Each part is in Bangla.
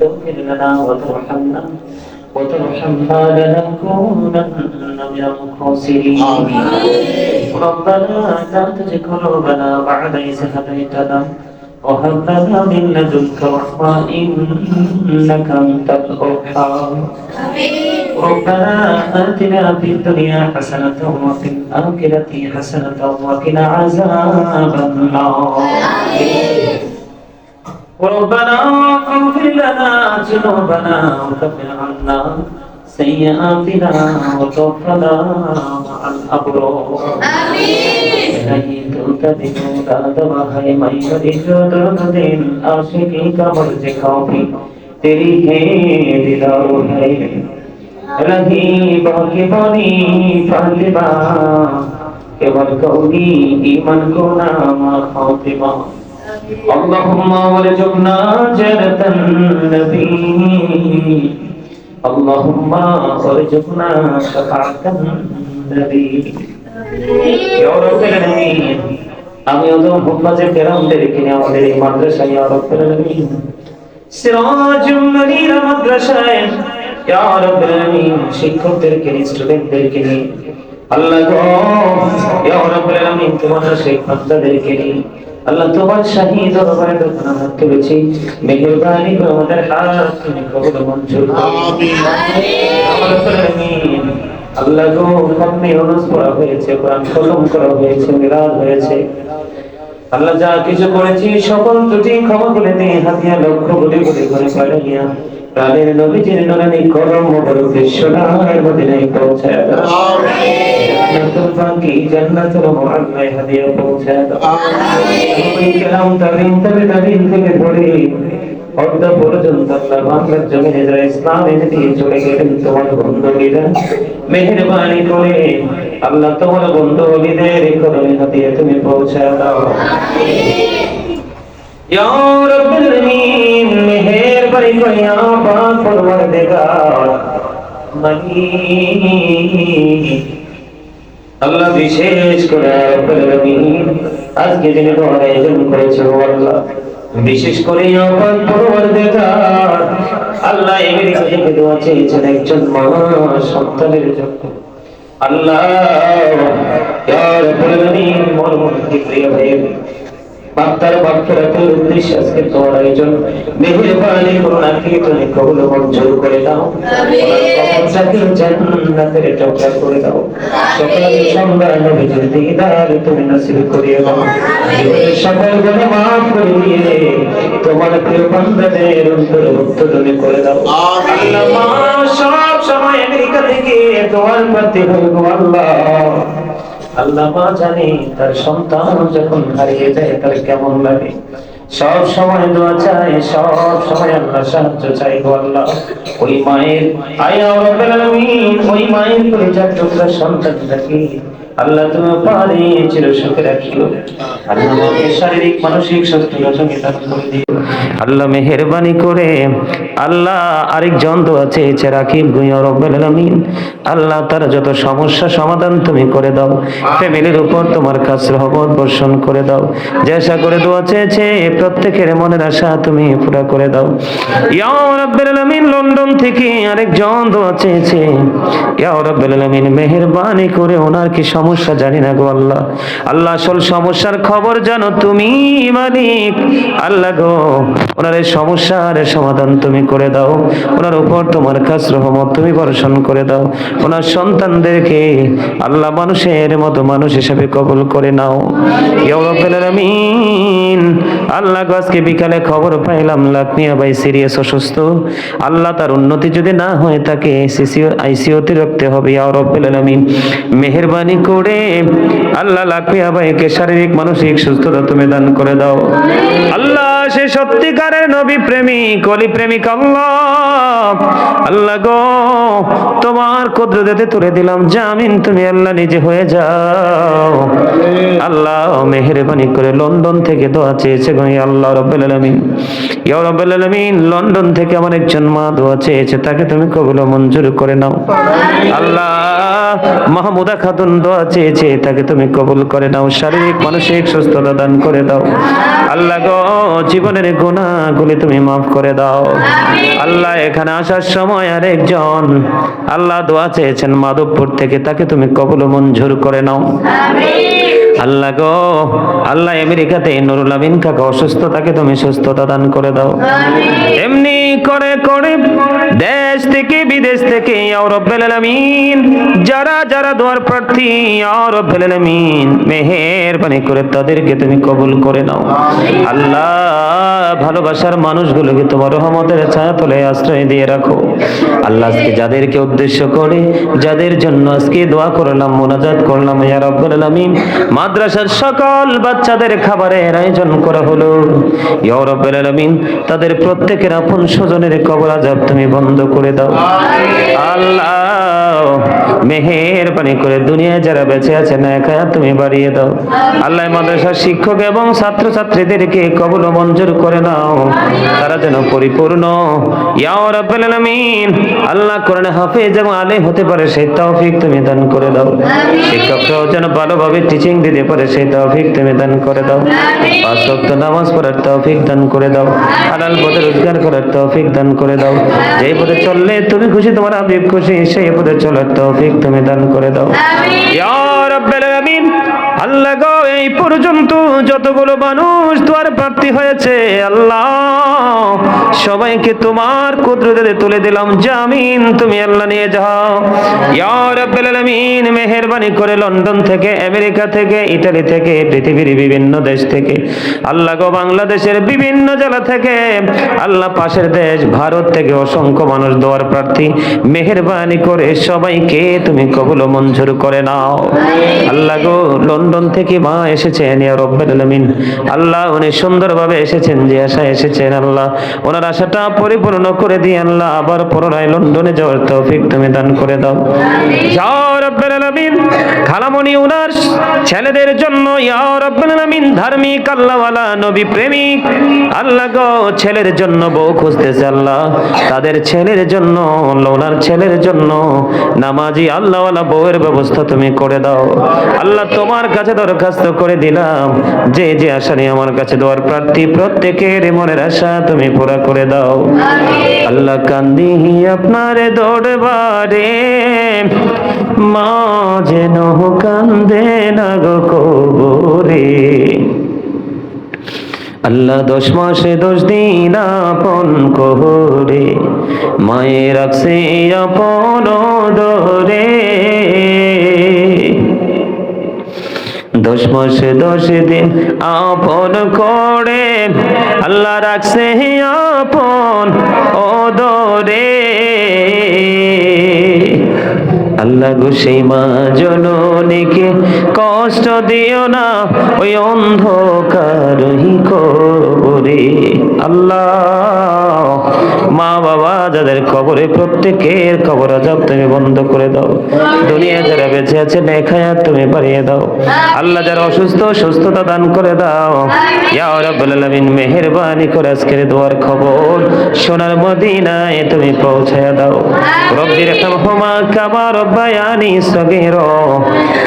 تغفر لنا وترحمنا وترحمنا لنكونن من الخاسرين. ربنا لا تزغ قلوبنا بعد إذ هديتنا وهب لنا من لدنك رحمة إنك أنت الوهاب. ربنا آتنا في الدنيا حسنة وفي الآخرة حسنة وقنا عذاب النار. ربنا اغفر لنا ذنوبنا وكفر عنا سيئاتنا وتوفنا مع الابرار امين عاشقی کا مرض کافی تیری ہے دیدار ہے رہی باقی بانی فاطمہ কেবল কৌনি ইমান কো নাম ফাতিমা اللهم ارزقنا جنة النبي اللهم ارزقنا شفاعة النبي يا رب العالمين আমি অত হুম্মাজে কেরামদের কিনে আমাদের এই মাদ্রাসায় ইয়া রব্বুল আলামিন সিরাজুল মুনির মাদ্রাসায় ইয়া রব্বুল আলামিন শিক্ষকদেরকে স্টুডেন্টদেরকে নিয়ে আল্লাহ গো ইয়া রব্বুল আলামিন তোমার সেই বান্দাদেরকে নিয়ে আল্লাহ তোমার শাহী দরবারে যখন আমরা তুলেছি মেহেরবানি করে আমাদের হাত তুমি কবুল মঞ্জুর আমিন। আল্লাহ গো কমে অনুস করা হয়েছে কোরআন খতম করা হয়েছে মিলাদ হয়েছে। আল্লাহ যা কিছু করেছি সকল ত্রুটি ক্ষমা করে দিয়ে হাতিয়া লক্ষ্য বলে বলে করে পাড়াইয়া প্রাণের নবীজির নরানি করম মোবারক বিশ্বনাথের মদিনায় পৌঁছায় দাও। জান্নাতুল বাকি জান্নাতুল মুআল্লায় হাদিয়া পৌঁছায় দাও। আমিন। কেরাম তাবিন তাবে তাবিন থেকে ধরে অর্ধ পর্যন্ত আল্লাহ বাংলার জমিনে যারা ইসলাম এনে দিয়ে চলে গেলেন তোমার মেহেরবানি করে আল্লাহ তোমার তুমি পৌঁছায় দাও। ইয়া রাব্বুল মেহেরবানি মালিক আল্লাহ বিশেষ করে আজকে যিনি আয়োজন করেছে আল্লাহ। বিশেষ করে আল্লাহ আমেরিকা চেয়েছেন একজন মা সন্তানের জন্য। আল্লাহ আলামিন মরমুখী প্রিয় ভাইয়ের বাপ্তার বাপ্তারাতের উদ্দেশ্যে আজকে তোমার আয়োজন। মেহেরবানি আজকে তুমি কবুল মঞ্জুর করে দাও। কবরটাকে জান্নাতের টুকরা করে দাও। সকাল নবীজির দিদার তুমি নসিব করিয়ে দাও। জীবনের সকল গুনাহ করে দিয়ে তোমার প্রিয় বান্দাদের অন্তর্ভুক্ত তুমি করে দাও। আল্লাহ মা সব সময় আমেরিকা থেকে তোমার প্রতি আল্লাহ আল্লাহ মা জানে তার সন্তান যখন হারিয়ে যায় তার কেমন লাগে? সব সময় দোয়া চাই, সব সময় আল্লাহ সাহায্য চাই গো আল্লাহ। ওই মায়ের আয়া রব্বুল ওই মায়ের পরিচার সন্তান সন্তানটাকে আল্লাহ তুমি চির সুখে রাখিও আল্লাহ আমাকে শারীরিক, মানসিক সুস্থতা সঙ্গে দান করে দিও আল্লাহ মেহেরবানি করে আল্লাহ আছে গুইয়া রব্বুল আলামিন। আল্লাহ তার যত সমস্যা সমাধান তুমি করে দাও। ফ্যামিলির উপর তোমার কাছে রহমত বর্ষণ করে দাও। যে করে দোয়া চেয়েছে, প্রত্যেকের মনের আশা তুমি পুরা করে দাও। ইয়া রব্বুল আলামিন লন্ডন থেকে আরেকজন দোয়া চেয়েছে। ইয়া রব্বুল আলামিন মেহেরবানি করে ওনার কি সমস্যা জানি না গো আল্লাহ। আল্লাহ আসল সমস্যার খবর জানো তুমি, মালিক। আল্লাহ গো, ওনার এই সমস্যার সমাধান তুমি করে দাও। ওনার উপর তোমার কাছ রহমত তুমি বর্ষণ করে দাও। ওনার সন্তানদেরকে আল্লাহ মানুষের মতো মানুষ হিসেবে কবুল করে নাও। ইয়া আল্লাহ আজকে বিকালে খবর পাইলাম, লাকমিয়া ভাই সিরিয়াস অসুস্থ। আল্লাহ তার উন্নতি যদি না হয় তাকে আইসিইউতে রাখতে হবে। আলামিন। মেহেরবানি করে আল্লাহ লাকমিয়া ভাইকে শারীরিক মানসিক সুস্থতা তুমি দান করে দাও। আল্লাহ সে সত্যিকারের নবী প্রেমিক, অলি প্রেমিক আল্লাহ। আল্লাহ গো, তোমার কুদরতে তুলে দিলাম জামিন, তুমি আল্লাহ নিজে হয়ে যাও। আল্লাহ মেহেরবানি করে লন্ডন থেকে দোয়া চেয়েছে গো আল্লাহ রব্বুল আলামিন। ইয়া রব্বুল আলামিন, লন্ডন থেকে আমার একজন মা দোয়া চেয়েছে, তাকে তুমি কবুল মঞ্জুর করে নাও। আল্লাহ মাহমুদা খাতুন দোয়া চেয়েছে, তাকে তুমি কবুল করে নাও, শারীরিক, মানসিক সুস্থতা দান করে দাও। আল্লাহ গো জীবনের গুণাগুলি তুমি মাফ করে দাও। আল্লাহ এখানে আসার সময় আর একজন আল্লাহ দোয়া চেয়েছেন মাধবপুর থেকে তাকে তুমি কবল মঞ্জুর করে নাও। আল্লাহ গো আল্লাহ আমেরিকাতে নুরুল আমিন কাকা অসুস্থ তাকে তুমি সুস্থতা দান করে দাও। এমনি করে করে দেশ থেকে বিদেশ থেকে রব্বুল আলামিন যারা যারা দোয়ার প্রার্থী রব্বুল আলামিন মেহেরবানি করে তাদেরকে তুমি কবুল করে নাও। আল্লাহ ভালোবাসার মানুষগুলোকে তোমার রহমতের ছায়া তলে আশ্রয় দিয়ে রাখো। আল্লাহ আজকে যাদেরকে উদ্দেশ্য করে, যাদের জন্য আজকে দোয়া করলাম, মোনাজাত করলাম, ইয়া রব্বুল আলামিন, মাদ্রাসার সকল বাচ্চাদের খাবারের আয়োজন করা হলো। ইয়া রব্বুল আলামিন, তাদের প্রত্যেকের আপন স্বজনের কবর আজাব তুমি বন্ধ করে দাও। আল্লাহ মেহেরবানি করে দুনিয়ায় যারা বেঁচে আছে না একা তুমি বাড়িয়ে দাও। আল্লাহ মাদ্রাসার শিক্ষক এবং ছাত্রছাত্রীদেরকে কবল মঞ্জুর করে নাও। তারা যেন পরিপূর্ণ। আল্লাহ কোরআন হাফেজ এবং আলেম হতে পারে, সেই তৌফিক তুমি দান করে দাও। শিক্ষকরাও যেন ভালোভাবে টিচিং দিতে পারে, সেই তৌফিক তুমি দান করে দাও। পাঁচ নামাজ পড়ার তৌফিক দান করে দাও। হালাল পথে রোজগার করার তৌফিক দান করে দাও। যেই পথে চললে তুমি খুশি, তোমার হাবিব খুশি, সেই পথে চলার তৌফিক তুমি দান করে দাও। আলামিন। আল্লাহ গো এই পর্যন্ত যতগুলো মানুষ তোমার প্রাপ্তি হয়েছে আল্লাহ সবাইকে তোমার কুদরতে তুলে দিলাম। জামিন তুমি আল্লাহ নিয়ে যাও। ইয়া রাব্বুল আলামিন মেহেরবানি করে লন্ডন থেকে আমেরিকা থেকে ইতালি থেকে পৃথিবীর বিভিন্ন দেশ থেকে আল্লাহ গো বাংলাদেশের বিভিন্ন জেলা থেকে আল্লাহ পাশের দেশ ভারত থেকে অসংখ্য মানুষ দোয়ার প্রার্থী মেহেরবানি করে সবাইকে তুমি কবুল মঞ্জুর করে নাও। আল্লাহ গো, লন্ডন থেকে মা এসেছেন, ইয়া রব্বুল আলামিন। আল্লাহ, উনি সুন্দরভাবে এসেছেন, যে আশা এসেছেন আল্লাহ। ওনার আশাটা পরিপূর্ণ করে দিয়ে আল্লাহ আবার পুনরায় লন্ডনে যাওয়ার তৌফিক তুমি দান করে দাও। উনার ছেলেদের জন্য ধার্মিক আল্লাহওয়ালা নবী প্রেমিক। আল্লাহ ছেলের জন্য বউ খুঁজতেছে আল্লাহ। তাদের ছেলের জন্য, ওনার ছেলের জন্য নামাজি আল্লাহওয়ালা বউয়ের ব্যবস্থা তুমি করে দাও। আল্লাহ তোমার কাছে দরখাস্ত করে দিলাম। যে যে আশা নিয়ে আমার কাছে দেওয়ার প্রার্থী প্রত্যেকের মনের আশা তুমি পুরা করে দাও। আল্লাহ কান্দি আপনার দরবারে মা যেন কান্দে না গো কবরে। আল্লাহ দশ মাসে দশ দিন আপন কোহরে মায়ের রাখছে আপন দরে। দশ মাসে দশ দিন আপন করে আল্লাহ রাখছে আপন ওদরে আল্লাহ গো সেই মা জননীকে কষ্ট দিও না, ওই অন্ধকারই কবরে। আল্লাহ, মা বাবা যাদের কবরে, প্রত্যেকের কবর আজাব তুমি বন্ধ করে দাও। দুনিয়া যারা বেঁচে আছে নেখায়া তুমি বাড়িয়ে দাও। আল্লাহ যারা অসুস্থ, সুস্থতা দান করে দাও। ইয়া রাব্বুল আলামিন মেহেরবানি করে আজকের দোয়ার খবর সোনার মদিনায় তুমি পৌঁছায়া দাও। রব্বির রহমা কামা রব্বায়ানি সগীর।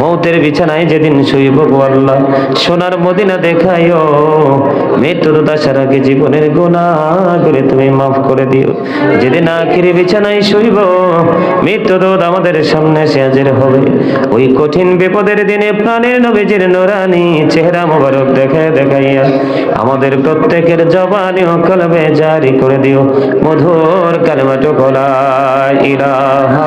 মৌতের বিছানায় যেদিন শুইব গো আল্লাহ, সোনার মদিনা দেখাইও। মৃত্যু দশার আগে জীবনের গুনাহগুলি তুমি মাফ করে দিও। যেদিন আখিরে বিছানায় শুইব মৃত্যু দোদ আমাদের সামনে এসে হাজির হবে। ওই কঠিন বিপদের দিনে প্রাণের নবীজির নোরানি চেহারা মোবারক দেখে দেখাইয়া আমাদের প্রত্যেকের জবানি ও কলবে জারি করে দিও। মধুর কালেমাটো কলা ইলাহা